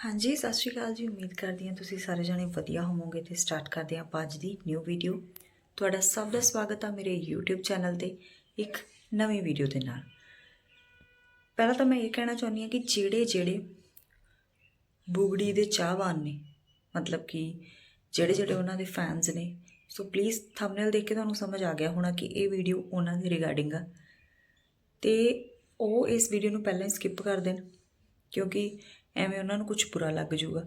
ਹਾਂਜੀ, ਸਤਿ ਸ਼੍ਰੀ ਅਕਾਲ ਜੀ। ਉਮੀਦ ਕਰਦੀ ਹਾਂ ਤੁਸੀਂ ਸਾਰੇ ਜਣੇ ਵਧੀਆ ਹੋਵੋਗੇ ਤੇ ਸਟਾਰਟ ਕਰਦੇ ਹਾਂ ਆਪਾਂ ਅੱਜ ਦੀ ਨਿਊ ਵੀਡੀਓ ਤੁਹਾਡਾ ਸਭ ਦਾ ਸਵਾਗਤ ਆ ਮੇਰੇ YouTube ਚੈਨਲ ਤੇ ਇੱਕ ਨਵੀਂ ਵੀਡੀਓ ਦੇ ਨਾਲ। ਪਹਿਲਾਂ ਤਾਂ ਮੈਂ ਇਹ ਕਹਿਣਾ ਚਾਹੁੰਦੀ ਹਾਂ ਕਿ ਜਿਹੜੇ ਜਿਹੜੇ ਬੁਗੜੀ ਦੇ ਚਾਹਵਾਨ ਨੇ, ਮਤਲਬ ਕਿ ਜਿਹੜੇ ਜਿਹੜੇ ਉਹਨਾਂ ਦੇ ਫੈਨਸ ਨੇ, ਸੋ ਪਲੀਜ਼ ਥੰਬਨੇਲ ਦੇਖ ਕੇ ਤੁਹਾਨੂੰ ਸਮਝ ਆ ਗਿਆ ਹੋਣਾ ਕਿ ਇਹ ਵੀਡੀਓ ਉਹਨਾਂ ਦੇ ਰਿਗਾਰਡਿੰਗ ਆ। ਤੇ ਉਹ ਇਸ ਵੀਡੀਓ ਨੂੰ ਪਹਿਲਾਂ ਹੀ ਸਕਿਪ ਕਰ ਦੇਣ, ਕਿਉਂਕਿ ਐਵੇਂ ਉਹਨਾਂ ਨੂੰ ਕੁਝ ਬੁਰਾ ਲੱਗ ਜਾਊਗਾ।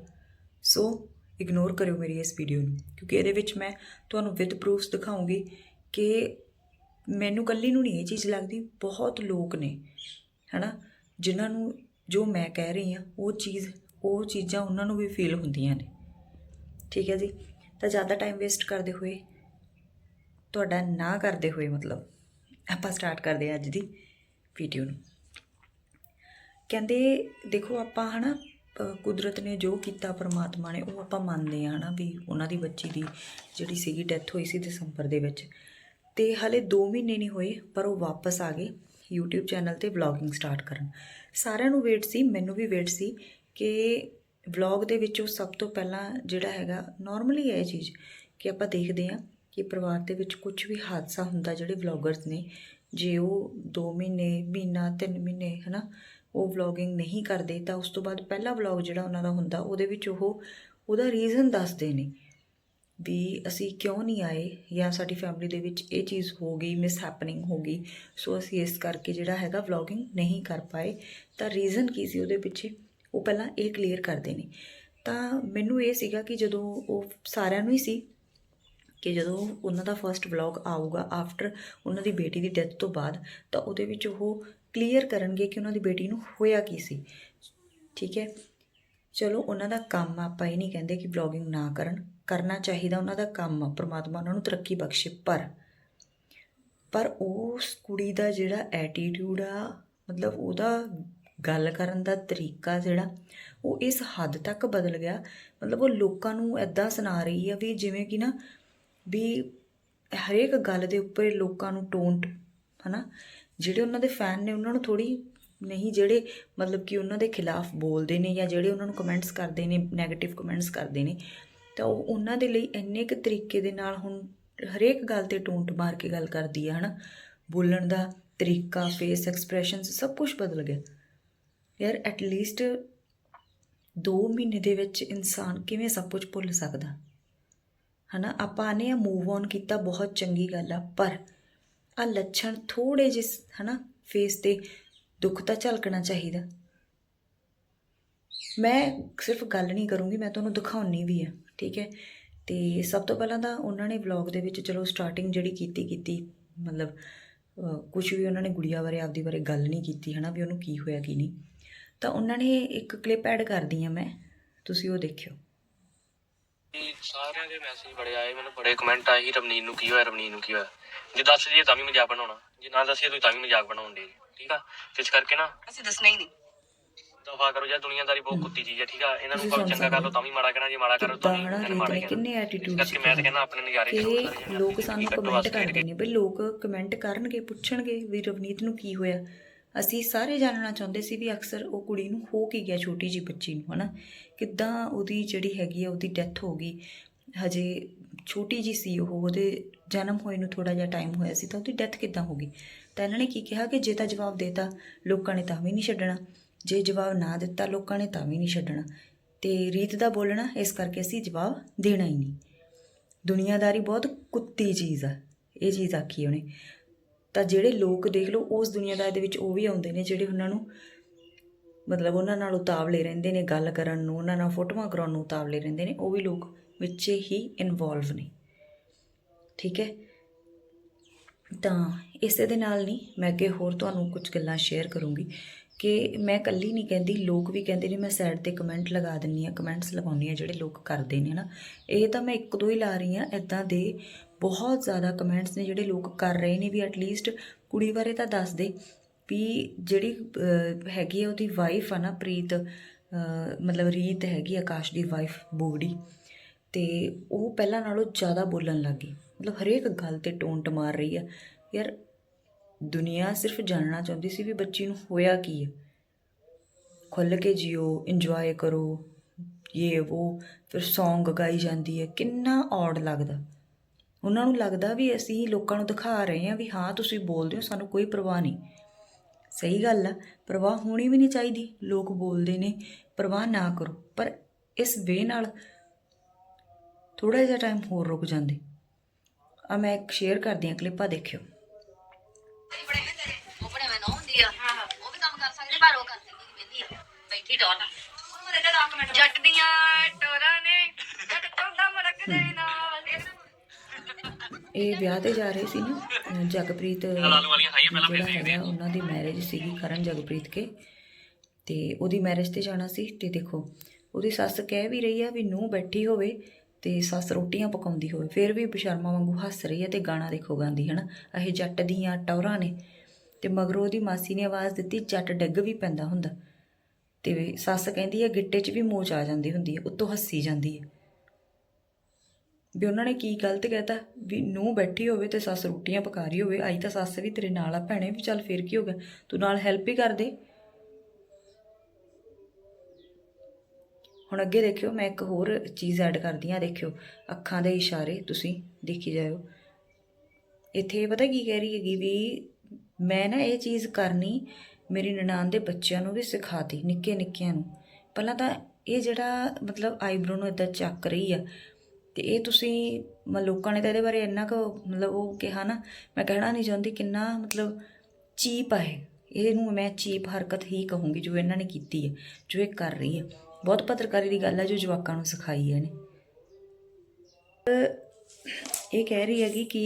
ਸੋ ਇਗਨੋਰ ਕਰਿਓ ਮੇਰੀ ਇਸ ਵੀਡੀਓ ਨੂੰ, ਕਿਉਂਕਿ ਇਹਦੇ ਵਿੱਚ ਮੈਂ ਤੁਹਾਨੂੰ ਵਿਦ ਪ੍ਰੂਫਸ ਦਿਖਾਉਂਗੀ ਕਿ ਮੈਨੂੰ ਕੱਲੀ ਨੂੰ ਨਹੀਂ ਇਹ ਚੀਜ਼ ਲੱਗਦੀ, ਬਹੁਤ ਲੋਕ ਨੇ, ਹਨਾ? ਜਿਨ੍ਹਾਂ ਨੂੰ ਜੋ ਮੈਂ ਕਹਿ ਰਹੀ ਹਾਂ, ਉਹ ਚੀਜ਼, ਉਹ ਚੀਜ਼ਾਂ ਉਹਨਾਂ ਨੂੰ ਵੀ ਫੀਲ ਹੁੰਦੀਆਂ ਨੇ। ਠੀਕ ਹੈ ਜੀ? ਤਾਂ ਜ਼ਿਆਦਾ ਟਾਈਮ ਵੇਸਟ ਕਰਦੇ ਹੋਏ, ਤੁਹਾਡਾ ਨਾ ਕਰਦੇ ਹੋਏ ਮਤਲਬ, ਆਪਾਂ ਸਟਾਰਟ ਕਰਦੇ ਹਾਂ ਅੱਜ ਦੀ ਵੀਡੀਓ ਨੂੰ। ਕਹਿੰਦੇ ਦੇਖੋ ਆਪਾਂ ਹਨਾ ਅ, ਕੁਦਰਤ ਨੇ ਜੋ ਕੀਤਾ ਪਰਮਾਤਮਾ ਨੇ ਉਹ ਆਪਾਂ ਮੰਨਦੇ ਆ ਹਨਾ ਵੀ ਉਹਨਾਂ ਦੀ ਬੱਚੀ ਦੀ ਜਿਹੜੀ ਸੀਗੀ ਡੈਥ ਹੋਈ ਸੀ ਦਸੰਬਰ ਦੇ ਵਿੱਚ। ਤੇ ਹਲੇ 2 ਮਹੀਨੇ ਨਹੀਂ ਹੋਏ ਪਰ ਉਹ ਵਾਪਸ ਆ ਗਏ YouTube ਚੈਨਲ ਤੇ ਵਲੌਗਿੰਗ ਸਟਾਰਟ ਕਰਨ। ਸਾਰਿਆਂ ਨੂੰ ਵੇਟ ਸੀ ਮੈਨੂੰ ਵੀ ਵੇਟ ਸੀ ਕਿ ਵਲੌਗ ਦੇ ਵਿੱਚ ਉਹ ਸਭ ਤੋਂ ਪਹਿਲਾਂ ਜਿਹੜਾ ਹੈਗਾ ਨਾਰਮਲੀ ਹੈ ਇਹ ਚੀਜ਼ ਕਿ ਆਪਾਂ ਦੇਖਦੇ ਆ ਕਿ ਪਰਿਵਾਰ ਦੇ ਵਿੱਚ ਕੁਝ ਵੀ ਹਾਦਸਾ ਹੁੰਦਾ ਜਿਹੜੇ ਵਲੌਗਰਸ ਨੇ ਜੇ ਉਹ 2 ਮਹੀਨੇ, ਮਹੀਨਾ 3 ਮਹੀਨੇ, ਹਨਾ, ਉਹ ਵਲੌਗਿੰਗ ਨਹੀਂ ਕਰਦੇ, ਤਾਂ ਉਸ ਤੋਂ ਬਾਅਦ ਪਹਿਲਾ ਵਲੌਗ ਜਿਹੜਾ ਉਹਨਾਂ ਦਾ ਹੁੰਦਾ, ਉਹਦੇ ਵਿੱਚ ਉਹ, ਉਹਦਾ ਰੀਜ਼ਨ ਦੱਸਦੇ ਨੇ ਵੀ ਅਸੀਂ ਕਿਉਂ ਨਹੀਂ ਆਏ ਜਾਂ ਸਾਡੀ ਫੈਮਿਲੀ ਦੇ ਵਿੱਚ ਇਹ ਚੀਜ਼ ਹੋ ਗਈ ਮਿਸ ਹੈਪਨਿੰਗ ਹੋ ਗਈ, ਸੋ ਅਸੀਂ ਇਸ ਕਰਕੇ ਜਿਹੜਾ ਹੈਗਾ ਵਲੌਗਿੰਗ ਨਹੀਂ ਕਰ ਪਾਏ। ਤਾਂ ਰੀਜ਼ਨ ਕੀ ਸੀ ਉਹਦੇ ਪਿੱਛੇ? ਉਹ ਪਹਿਲਾਂ ਇਹ ਕਲੀਅਰ ਕਰਦੇ ਨੇ। ਤਾਂ ਮੈਨੂੰ ਇਹ ਸੀਗਾ ਕਿ ਜਦੋਂ ਉਹ ਸਾਰਿਆਂ ਨੂੰ ਹੀ ਸੀ ਕਿ ਜਦੋਂ ਉਹਨਾਂ ਦਾ ਫਰਸਟ ਵਲੌਗ ਆਊਗਾ ਆਫਟਰ ਉਹਨਾਂ ਦੀ ਬੇਟੀ ਦੀ ਡੈਥ ਤੋਂ ਬਾਅਦ, ਤਾਂ ਉਹਦੇ ਵਿੱਚ ਉਹ ਕਲੀਅਰ ਕਰਨਗੇ ਕਿ ਉਹਨਾਂ ਦੀ ਬੇਟੀ ਨੂੰ ਹੋਇਆ ਕੀ ਸੀ। ਠੀਕ ਹੈ? ਚਲੋ, ਉਹਨਾਂ ਦਾ ਕੰਮ ਆਪਾਂ ਇਹ ਨਹੀਂ ਕਹਿੰਦੇ ਕਿ ਵਲੌਗਿੰਗ ਨਾ ਕਰਨ, ਕਰਨਾ ਚਾਹੀਦਾ ਉਹਨਾਂ ਦਾ ਕੰਮ ਆ ਪ੍ਰਮਾਤਮਾ ਉਹਨਾਂ ਨੂੰ ਤਰੱਕੀ ਬਖਸ਼ੇ, ਪਰ ਪਰ ਉਸ ਕੁੜੀ ਦਾ ਜਿਹੜਾ ਐਟੀਟਿਊਡ ਆ, ਮਤਲਬ ਉਹਦਾ ਗੱਲ ਕਰਨ ਦਾ ਤਰੀਕਾ ਜਿਹੜਾ, ਉਹ ਇਸ ਹੱਦ ਤੱਕ ਬਦਲ ਗਿਆ। ਮਤਲਬ ਉਹ ਲੋਕਾਂ ਨੂੰ ਐਦਾਂ ਸੁਣਾ ਰਹੀ ਆ ਵੀ ਜਿਵੇਂ ਕਿ ਨਾ ਵੀ ਹਰੇਕ ਗੱਲ ਦੇ ਉੱਪਰ ਲੋਕਾਂ ਨੂੰ ਟੋਂਟ ਹਨਾ? ਜਿਹੜੇ ਉਹਨਾਂ ਦੇ ਫੈਨ ਨੇ, ਉਹਨਾਂ ਨੂੰ ਥੋੜੀ ਨਹੀਂ, ਜਿਹੜੇ ਮਤਲਬ ਕਿ ਉਹਨਾਂ ਦੇ ਖਿਲਾਫ ਬੋਲਦੇ ਨੇ ਜਾਂ ਜਿਹੜੇ ਉਹਨਾਂ ਨੂੰ ਕਮੈਂਟਸ ਕਰਦੇ ਨੇ 네ਗੇਟਿਵ ਕਮੈਂਟਸ ਕਰਦੇ ਨੇ, ਤਾਂ ਉਹ ਉਹਨਾਂ ਦੇ ਲਈ ਇੰਨੇ ਕੁ ਤਰੀਕੇ ਦੇ ਨਾਲ ਹੁਣ ਹਰੇਕ ਗੱਲ ਤੇ ਟੋਂਟ ਮਾਰ ਕੇ ਗੱਲ ਕਰਦੀ ਹੈ ਹਨਾ? ਬੋਲਣ ਦਾ ਤਰੀਕਾ ਫੇਸ ਐਕਸਪ੍ਰੈਸ਼ਨਸ ਸਭ ਕੁਝ ਬਦਲ ਗਿਆ। ਯਾਰ ਐਟ ਲੀਸਟ 2 ਮਹੀਨੇ ਦੇ ਵਿੱਚ ਇਨਸਾਨ ਕਿਵੇਂ ਸਭ ਕੁਝ ਭੁੱਲ ਸਕਦਾ? ਹਨਾ, ਆਪਾਂ ਨੇ ਮੂਵ ਔਨ ਕੀਤਾ, ਬਹੁਤ ਚੰਗੀ ਗੱਲ ਆ, ਪਰ ਆ ਲੱਛਣ ਥੋੜੇ ਜਿਸ ਹਨਾ ਫੇਸ ਤੇ ਦੁੱਖ ਤਾਂ ਝਲਕਣਾ ਚਾਹੀਦਾ। ਮੈਂ ਸਿਰਫ ਗੱਲ ਨਹੀਂ ਕਰੂੰਗੀ, ਮੈਂ ਤੁਹਾਨੂੰ ਦਿਖਾਉਣੀ ਵੀ ਆ, ਠੀਕ ਹੈ? ਤੇ ਸਭ ਤੋਂ ਪਹਿਲਾਂ ਤਾਂ ਉਹਨਾਂ ਨੇ ਵਲੌਗ ਦੇ ਵਿੱਚ, ਚਲੋ ਸਟਾਰਟਿੰਗ ਜਿਹੜੀ ਕੀਤੀ ਕੀਤੀ, ਮਤਲਬ ਕੁਝ ਵੀ ਉਹਨਾਂ ਨੇ ਗੁੜੀਆ ਬਾਰੇ, ਆਪਦੀ ਬਾਰੇ ਗੱਲ ਨਹੀਂ ਕੀਤੀ, ਹਨਾ, ਵੀ ਉਹਨੂੰ ਕੀ ਹੋਇਆ, ਕੀ ਨਹੀਂ। ਤਾਂ ਉਹਨਾਂ ਨੇ ਇੱਕ ਕਲਿੱਪ ਐਡ ਕਰਦੀ ਆ ਮੈਂ, ਤੁਸੀਂ ਉਹ ਦੇਖਿਓ। ਸਾਰਿਆਂ ਦੇ ਮੈਸੇਜ ਬੜੇ ਆਏ ਮੈਨੂੰ ਬੜੇ ਕਮੈਂਟ ਆਏ ਸੀ ਰਵਨੀਤ ਨੂੰ ਕੀ ਹੋਇਆ ਰਵਨੀਤ ਨੂੰ ਕੀ ਹੋਇਆ। ਜੇ ਦੱਸ ਦਈਏ ਤਾਂ ਵੀ ਮਜ਼ਾਕ ਬਣਾਉਣਾ ਜੇ ਨਾ ਦੱਸੀਏ ਤੁਸੀਂ ਤਾਂ ਵੀ ਮਜ਼ਾਕ ਬਣਾਉਣ ਦੇ। ਠੀਕ ਆ? ਇਸ ਕਰਕੇ ਨਾ ਅਸੀਂ ਦੱਸਣਾ ਹੀ ਨਹੀਂ। ਦਫਾ ਕਰੋ ਯਾਰ ਦੁਨੀਆਦਾਰੀ ਬਹੁਤ ਕੁੱਤੀ ਚੀਜ਼ ਹੈ ਠੀਕ ਆ? ਇਹਨਾਂ ਨੂੰ ਭਾਵੇਂ ਚੰਗਾ ਕਰ ਲਓ ਤਾਂ ਵੀ ਮਾੜਾ ਕਹਿਣਾ ਜੇ ਮਾੜਾ ਕਰੋ ਤਾਂ ਵੀ ਇਹਨਾਂ ਨੇ ਮਾੜਾ ਕਹਿਣਾ। ਕਿੰਨੇ ਐਟੀਟਿਊਡ ਕਰਕੇ ਮੈਂ ਤਾਂ ਕਹਿੰਦਾ ਆਪਣੇ ਨਜ਼ਾਰੇ ਕਿ ਲੋਕ ਸਾਨੂੰ ਕਮੈਂਟ ਕਰਦੇ ਨੇ ਵੀ ਲੋਕ ਕਮੈਂਟ ਕਰਨਗੇ ਪੁੱਛਣਗੇ ਵੀ ਰਵਨੀਤ ਨੂੰ ਕੀ ਹੋਇਆ। ਅਸੀਂ ਸਾਰੇ ਜਾਣਨਾ ਚਾਹੁੰਦੇ ਸੀ ਵੀ ਅਕਸਰ ਉਹ ਕੁੜੀ ਨੂੰ ਹੋ ਕੀ ਗਿਆ ਛੋਟੀ ਜੀ ਬੱਚੀ ਨੂੰ, ਹਨਾ? ਕਿੱਦਾਂ ਉਹਦੀ ਜਿਹੜੀ ਹੈਗੀ ਆ, ਉਹਦੀ ਡੈਥ ਹੋ ਗਈ। ਹਜੇ ਛੋਟੀ ਜੀ ਸੀ ਉਹ, ਉਹਦੇ ਜਨਮ ਹੋਏ ਨੂੰ ਥੋੜਾ ਜਿਹਾ ਟਾਈਮ ਹੋਇਆ ਸੀ ਤਾਂ ਉਹਦੀ ਡੈਥ ਕਿੱਦਾਂ ਹੋ ਗਈ? ਤਾਂ ਇਹਨਾਂ ਨੇ ਕੀ ਕਿਹਾ ਕਿ ਜੇ ਤਾਂ ਜਵਾਬ ਦੇਤਾ, ਲੋਕਾਂ ਨੇ ਤਾਂ ਵੀ ਨਹੀਂ ਛੱਡਣਾ। ਜੇ ਜਵਾਬ ਨਾ ਦਿੱਤਾ, ਲੋਕਾਂ ਨੇ ਤਾਂ ਵੀ ਨਹੀਂ ਛੱਡਣਾ। ਤੇ ਰੀਤ ਦਾ ਬੋਲਣਾ, ਇਸ ਕਰਕੇ ਅਸੀਂ ਜਵਾਬ ਦੇਣਾ ਹੀ ਨਹੀਂ। ਦੁਨੀਆਦਾਰੀ ਬਹੁਤ ਕੁੱਤੀ ਚੀਜ਼ ਆ। ਇਹ ਚੀਜ਼ ਆਖੀ ਉਹਨੇ। ਤਾਂ ਜਿਹੜੇ ਲੋਕ ਦੇਖ ਲਓ, ਉਸ ਦੁਨੀਆਦਾਰੀ ਦੇ ਵਿੱਚ ਉਹ ਵੀ ਆਉਂਦੇ ਨੇ ਜਿਹੜੇ ਉਹਨਾਂ ਨੂੰ ਮਤਲਬ ਉਹਨਾਂ ਨਾਲ ਉਤਾਵਲੇ ਰਹਿੰਦੇ ਨੇ, ਗੱਲ ਕਰਨ ਨੂੰ, ਉਹਨਾਂ ਨਾਲ ਫੋਟੋਆਂ ਕਰਾਉਣ ਨੂੰ ਉਤਾਵਲੇ ਰਹਿੰਦੇ ਨੇ, ਉਹ ਵੀ ਲੋਕ ਵਿੱਚ ਹੀ ਇਨਵੋਲਵ ਨੇ। ਠੀਕ ਹੈ? ਤਾਂ ਇਸੇ ਦੇ ਨਾਲ ਨਹੀਂ, ਮੈਂ ਅੱਗੇ ਹੋਰ ਤੁਹਾਨੂੰ ਕੁਝ ਗੱਲਾਂ ਸ਼ੇਅਰ ਕਰੂੰਗੀ। ਕਿ ਮੈਂ ਇਕੱਲੀ ਨਹੀਂ ਕਹਿੰਦੀ, ਲੋਕ ਵੀ ਕਹਿੰਦੇ ਨੇ ਮੈਂ ਸਾਈਡ ਤੇ ਕਮੈਂਟ ਲਗਾ ਦਿੰਨੀ ਆ ਕਮੈਂਟਸ ਲਗਾਉਣੀ ਆ ਜਿਹੜੇ ਲੋਕ ਕਰਦੇ ਨੇ ਨਾ ਇਹ ਤਾਂ ਮੈਂ ਇੱਕ ਦੋ ਹੀ ਲਾ ਰਹੀ ਆ ਇਦਾਂ ਦੇ ਬਹੁਤ ਜ਼ਿਆਦਾ ਕਮੈਂਟਸ ਨੇ ਜਿਹੜੇ ਲੋਕ ਕਰ ਰਹੇ ਨੇ ਵੀ ਐਟਲੀਸਟ ਕੁੜੀ ਬਾਰੇ ਤਾਂ ਦੱਸ ਦੇ ਵੀ ਜਿਹੜੀ ਹੈਗੀ ਆ ਉਹਦੀ ਵਾਈਫ ਆ ਨਾ ਪ੍ਰੀਤ ਮਤਲਬ ਰੀਤ ਹੈਗੀ ਆਕਾਸ਼ ਦੀ ਵਾਈਫ ਬੋੜੀ ਤੇ ਉਹ ਪਹਿਲਾਂ ਨਾਲੋਂ ਜ਼ਿਆਦਾ ਬੋਲਣ ਲੱਗੀ ਮਤਲਬ ਹਰੇਕ ਗੱਲ ਤੇ ਟੋਂਟ ਮਾਰ ਰਹੀ ਆ। ਯਾਰ ਦੁਨੀਆ ਸਿਰਫ ਜਾਣਨਾ ਚਾਹੁੰਦੀ ਸੀ ਵੀ ਬੱਚੀ ਨੂੰ ਹੋਇਆ ਕੀ ਹੈ ਖੁੱਲ੍ਹ ਕੇ ਜਿਓ ਇੰਜੋਏ ਕਰੋ ਇਹ ਉਹ ਫਿਰ ਸੌਂਗ ਗਾਈ ਜਾਂਦੀ ਹੈ। ਕਿੰਨਾ ਔੜ ਲੱਗਦਾ। ਉਹਨਾਂ ਨੂੰ ਲੱਗਦਾ ਵੀ ਅਸੀਂ ਲੋਕਾਂ ਨੂੰ ਦਿਖਾ ਰਹੇ ਹਾਂ ਵੀ ਹਾਂ, ਤੁਸੀਂ ਬੋਲਦੇ ਹੋ, ਸਾਨੂੰ ਕੋਈ ਪਰਵਾਹ ਨਹੀਂ। ਸਹੀ ਗੱਲ ਆ, ਪਰਵਾਹ ਹੋਣੀ ਵੀ ਨਹੀਂ ਚਾਹੀਦੀ। ਲੋਕ ਬੋਲਦੇ ਨੇ, ਪਰਵਾਹ ਨਾ ਕਰੋ। ਪਰ ਇਸ ਵੇ ਨਾਲ ਥੋੜਾ ਜਿਹਾ ਟਾਈਮ ਹੋਰ ਰੁਕ ਜਾਂਦੇ। ਆ ਮੈਂ ਇੱਕ ਸ਼ੇਅਰ ਕਰਦੀ ਹਾਂ ਕਲਿੱਪਾਂ ਦੇਖਿਓ। ਜੱਟ ਦੀਆਂ ਟੋਰਾਂ ਨੇ ਜੱਟ ਚੌਂਦਾ ਮੜਕਦੇ ਨਾਲ ਇਹ ਵਿਆਹ ਤੇ ਜਾ ਰਹੇ ਸੀ ਨਾ ਜਗਪ੍ਰੀਤ ਉਹਨਾਂ ਦੀ ਮੈਰਿਜ ਸੀਗੀ ਕਰਨ ਜਗਪ੍ਰੀਤ ਕੇ। ਤੇ ਉਹਦੀ ਮੈਰਿਜ ਤੇ ਜਾਣਾ ਸੀ ਤੇ ਦੇਖੋ ਉਹਦੀ ਸੱਸ ਕਹਿ ਵੀ ਰਹੀ ਆ ਵੀ ਨੂੰ ਬੈਠੀ ਹੋਵੇ ਤੇ ਸੱਸ ਰੋਟੀਆਂ ਪਕਾਉਂਦੀ ਹੋਵੇ, ਫਿਰ ਵੀ ਬਸ਼ਰਮਾ ਵਾਂਗੂ ਹੱਸ ਰਹੀ ਹੈ ਤੇ ਗਾਣਾ ਦੇਖੋ ਗਾਉਂਦੀ, ਹਨਾ? ਇਹ ਜੱਟ ਦੀਆਂ ਟੌਰਾਂ ਨੇ ਤੇ ਮਗਰੋਂ ਉਹਦੀ ਮਾਸੀ ਨੇ ਆਵਾਜ਼ ਦਿੱਤੀ, ਜੱਟ ਡਿੱਗ ਵੀ ਪੈਂਦਾ ਹੁੰਦਾ। ਤੇ ਸੱਸ ਕਹਿੰਦੀ ਹੈ, ਗਿੱਟੇ 'ਚ ਵੀ ਮੋਚ ਆ ਜਾਂਦੀ ਹੁੰਦੀ ਹੈ, ਉੱਤੋਂ ਹੱਸੀ ਜਾਂਦੀ ਹੈ। ਵੀ ਉਹਨਾਂ ਨੇ ਕੀ ਗਲਤ ਕਹਿਤਾ? ਵੀ ਨੂੰ ਬੈਠੀ ਹੋਵੇ ਤੇ ਸੱਸ ਰੋਟੀਆਂ ਪਕਾ ਰਹੀ ਹੋਵੇ, ਆਈ ਤਾਂ ਸੱਸ ਵੀ ਤੇਰੇ ਨਾਲ ਆ ਭੈਣੇ, ਵੀ ਚੱਲ ਫਿਰ ਕੀ ਹੋ ਗਿਆ? ਤੂੰ ਨਾਲ ਹੈਲਪ ਹੀ ਕਰ ਦੇ। ਹੁਣ ਅੱਗੇ ਦੇਖਿਓ, ਮੈਂ ਇੱਕ ਹੋਰ ਚੀਜ਼ ਐਡ ਕਰਦੀ ਆ ਦੇਖਿਓ। ਅੱਖਾਂ ਦੇ ਇਸ਼ਾਰੇ ਤੁਸੀਂ ਦੇਖੀ ਜਾਇਓ। ਇੱਥੇ ਪਤਾ ਕੀ ਕਹਿ ਰਹੀ ਹੈਗੀ ਵੀ ਮੈਂ ਨਾ ਇਹ ਚੀਜ਼ ਕਰਨੀ ਮੇਰੀ ਨਨਾਣ ਦੇ ਬੱਚਿਆਂ ਨੂੰ ਵੀ ਸਿਖਾਤੀ, ਨਿੱਕੇ ਨਿੱਕਿਆਂ ਨੂੰ। ਪਹਿਲਾਂ ਤਾਂ ਇਹ ਜਿਹੜਾ ਮਤਲਬ ਆਈਬ੍ਰੋ ਨੂੰ ਇਦਾਂ ਚੱਕ ਰਹੀ ਆ, ਤੇ ਇਹ ਤੁਸੀਂ ਮ ਲੋਕਾਂ ਨੇ ਤਾਂ ਇਹਦੇ ਬਾਰੇ ਇੰਨਾ ਕੁ ਮਤਲਬ ਉਹ ਕਿਹਾ ਨਾ, ਮੈਂ ਕਹਿਣਾ ਨਹੀਂ ਚਾਹੁੰਦੀ ਕਿੰਨਾ ਮਤਲਬ ਚੀਪ ਹੈ ਇਹਨੂੰ ਮੈਂ ਚੀਪ ਹਰਕਤ ਹੀ ਕਹੂੰਗੀ ਜੋ ਇਹਨਾਂ ਨੇ ਕੀਤੀ ਹੈ ਜੋ ਇਹ ਕਰ ਰਹੀ ਹੈ ਬਹੁਤ ਪੱਤਰਕਾਰੀ ਦੀ ਗੱਲ ਹੈ ਜੋ ਜਵਾਕਾਂ ਨੂੰ ਸਿਖਾਈ ਹੈ ਇਹਨੇ। ਇਹ ਕਹਿ ਰਹੀ ਹੈਗੀ ਕਿ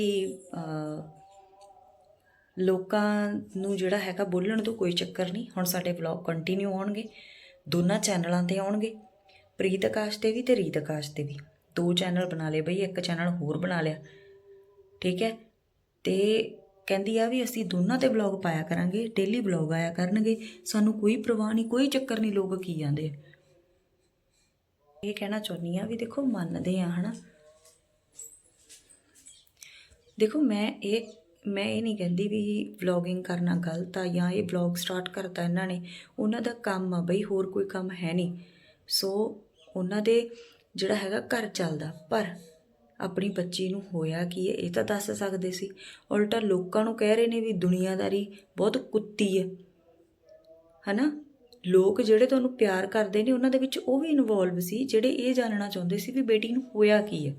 ਲੋਕਾਂ ਨੂੰ ਜਿਹੜਾ ਹੈਗਾ ਬੋਲਣ ਤੋਂ ਕੋਈ ਚੱਕਰ ਨਹੀਂ। ਹੁਣ ਸਾਡੇ ਵਲੌਗ ਕੰਟੀਨਿਊ ਆਉਣਗੇ ਦੋਨਾਂ ਚੈਨਲਾਂ ਤੇ ਆਉਣਗੇ, ਪ੍ਰੀਤ ਆਕਾਸ਼ ਤੇ ਵੀ ਤੇ ਰੀਤ ਆਕਾਸ਼ ਤੇ ਵੀ। ਦੋ ਚੈਨਲ ਬਣਾ ਲਏ ਬਈ, ਇੱਕ ਚੈਨਲ ਹੋਰ ਬਣਾ ਲਿਆ। ਠੀਕ ਹੈ? ਤੇ ਕਹਿੰਦੀ ਆ ਵੀ ਅਸੀਂ ਦੋਨਾਂ ਤੇ ਵਲੌਗ ਪਾਇਆ ਕਰਾਂਗੇ, ਡੇਲੀ ਵਲੌਗ ਆਇਆ ਕਰਨਗੇ। ਸਾਨੂੰ ਕੋਈ ਪ੍ਰਵਾਹ ਨਹੀਂ, ਕੋਈ ਚੱਕਰ ਨਹੀਂ, ਲੋਕ ਕੀ ਜਾਂਦੇ ਇਹ ਕਹਿਣਾ ਚਾਹੁੰਦੀ ਆ ਵੀ ਦੇਖੋ ਮੰਨਦੇ ਆ ਹਨਾ? ਦੇਖੋ, ਮੈਂ ਇਹ ਮੈਂ ਇਹ ਨਹੀਂ ਕਹਿੰਦੀ ਵੀ ਵਲੌਗਿੰਗ ਕਰਨਾ ਗਲਤ ਆ ਜਾਂ ਇਹ ਵਲੌਗ ਸਟਾਰਟ ਕਰਤਾ ਇਹਨਾਂ ਨੇ। ਉਹਨਾਂ ਦਾ ਕੰਮ ਆ ਬਈ, ਹੋਰ ਕੋਈ ਕੰਮ ਹੈ ਨਹੀਂ। ਸੋ ਉਹਨਾਂ ਦੇ ਜਿਹੜਾ ਹੈਗਾ ਘਰ ਚੱਲਦਾ, ਪਰ ਆਪਣੀ ਬੱਚੀ ਨੂੰ ਹੋਇਆ ਕੀ ਹੈ, ਇਹ ਤਾਂ ਦੱਸ ਸਕਦੇ ਸੀ। ਉਲਟਾ ਲੋਕਾਂ ਨੂੰ ਕਹਿ ਰਹੇ ਨੇ ਵੀ ਦੁਨੀਆਦਾਰੀ ਬਹੁਤ ਕੁੱਤੀ ਹੈ, ਹਨਾ? ਲੋਕ ਜਿਹੜੇ ਤੁਹਾਨੂੰ ਪਿਆਰ ਕਰਦੇ ਨੇ, ਉਹਨਾਂ ਦੇ ਵਿੱਚ ਉਹ ਵੀ ਇਨਵੋਲਵ ਸੀ, ਜਿਹੜੇ ਇਹ ਜਾਣਨਾ ਚਾਹੁੰਦੇ ਸੀ ਵੀ ਬੇਟੀ ਨੂੰ ਹੋਇਆ ਕੀ ਹੈ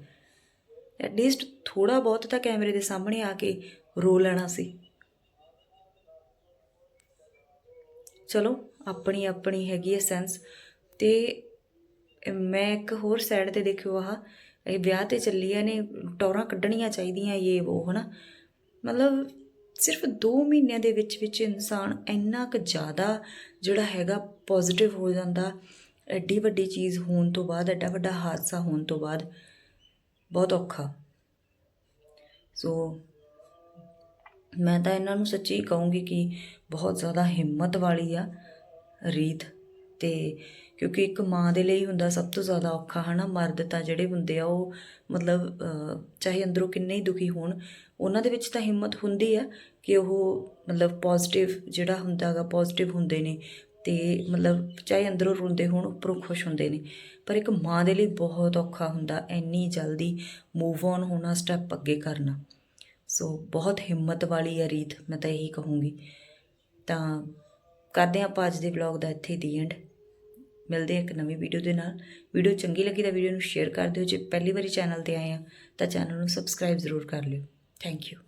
ਐਟਲੀਸਟ ਥੋੜਾ ਬਹੁਤ ਤਾਂ ਕੈਮਰੇ ਦੇ ਸਾਹਮਣੇ ਆ ਕੇ ਰੋ ਲੈਣਾ ਸੀ। ਚਲੋ, ਆਪਣੀ ਆਪਣੀ ਹੈਗੀ ਹੈ ਸੈਂਸ ਤੇ ਮੈਂ ਇੱਕ ਹੋਰ ਸਾਈਡ ਤੇ ਦੇਖਿਓ ਆਹ, ਇਹ ਵਿਆਹ ਤੇ ਚੱਲੀ ਆ ਨੇ, ਟੌਰਾਂ ਕੱਢਣੀਆਂ ਚਾਹੀਦੀਆਂ, ਇਹ, ਉਹ, ਹਨਾ। ਮਤਲਬ ਸਿਰਫ 2 ਮਹੀਨਿਆਂ ਦੇ ਵਿੱਚ ਵਿੱਚ ਇਨਸਾਨ ਇੰਨਾ ਕੁ ਜ਼ਿਆਦਾ ਜਿਹੜਾ ਹੈਗਾ ਪੋਜ਼ਿਟਿਵ ਹੋ ਜਾਂਦਾ, ਐਡੀ ਵੱਡੀ ਚੀਜ਼ ਹੋਣ ਤੋਂ ਬਾਅਦ, ਐਡਾ ਵੱਡਾ ਹਾਦਸਾ ਹੋਣ ਤੋਂ ਬਾਅਦ ਬਹੁਤ ਔਖਾ। ਸੋ ਮੈਂ ਤਾਂ ਇਹਨਾਂ ਨੂੰ ਸੱਚੀ ਕਹੂੰਗੀ ਕਿ ਬਹੁਤ ਜ਼ਿਆਦਾ ਹਿੰਮਤ ਵਾਲੀ ਆ ਰੀਤ ਤੇ ਕਿਉਂਕਿ ਇੱਕ ਮਾਂ ਦੇ ਲਈ ਹੁੰਦਾ ਸਭ ਤੋਂ ਜ਼ਿਆਦਾ ਔਖਾ, ਹਨਾ? ਮਰਦ ਤਾਂ ਜਿਹੜੇ ਹੁੰਦੇ ਆ ਉਹ ਮਤਲਬ ਚਾਹੇ ਅੰਦਰੋਂ ਕਿੰਨੇ ਹੀ ਦੁਖੀ ਹੋਣ ਉਹਨਾਂ ਦੇ ਵਿੱਚ ਤਾਂ ਹਿੰਮਤ ਹੁੰਦੀ ਆ ਕਿ ਉਹ ਮਤਲਬ ਪੋਜ਼ਿਟਿਵ ਜਿਹੜਾ ਹੁੰਦਾ ਹੈਗਾ ਪੋਜ਼ਿਟਿਵ ਹੁੰਦੇ ਨੇ ਤੇ ਮਤਲਬ ਚਾਹੇ ਅੰਦਰੋਂ ਰੋਂਦੇ ਹੋਣ, ਉੱਪਰੋਂ ਖੁਸ਼ ਹੁੰਦੇ ਨੇ। ਪਰ ਇੱਕ ਮਾਂ ਦੇ ਲਈ ਬਹੁਤ ਔਖਾ ਹੁੰਦਾ ਇੰਨੀ ਜਲਦੀ ਮੂਵ ਔਨ ਹੋਣਾ ਸਟੈਪ ਅੱਗੇ ਕਰਨਾ। ਸੋ ਬਹੁਤ ਹਿੰਮਤ ਵਾਲੀ ਆ ਰੀਤ, ਮੈਂ ਤਾਂ ਇਹੀ ਕਹੂੰਗੀ। ਤਾਂ ਕਰਦੇ ਹਾਂ ਆਪਾਂ ਅੱਜ ਦੇ ਵਲੌਗ ਦਾ ਇੱਥੇ ਦੀ ਐਂਡ ਮਿਲਦੇ ਹਾਂ ਇੱਕ ਨਵੀਂ ਵੀਡੀਓ ਦੇ ਨਾਲ। ਵੀਡੀਓ ਚੰਗੀ ਲੱਗੀ ਤਾਂ ਵੀਡੀਓ ਨੂੰ ਸ਼ੇਅਰ ਕਰ ਦਿਓ। ਜੇ ਪਹਿਲੀ ਵਾਰੀ ਚੈਨਲ ਤੇ ਆਏ ਆ, ਤਾਂ ਚੈਨਲ ਨੂੰ ਸਬਸਕ੍ਰਾਈਬ ਜ਼ਰੂਰ ਕਰ ਲਿਓ। Thank you.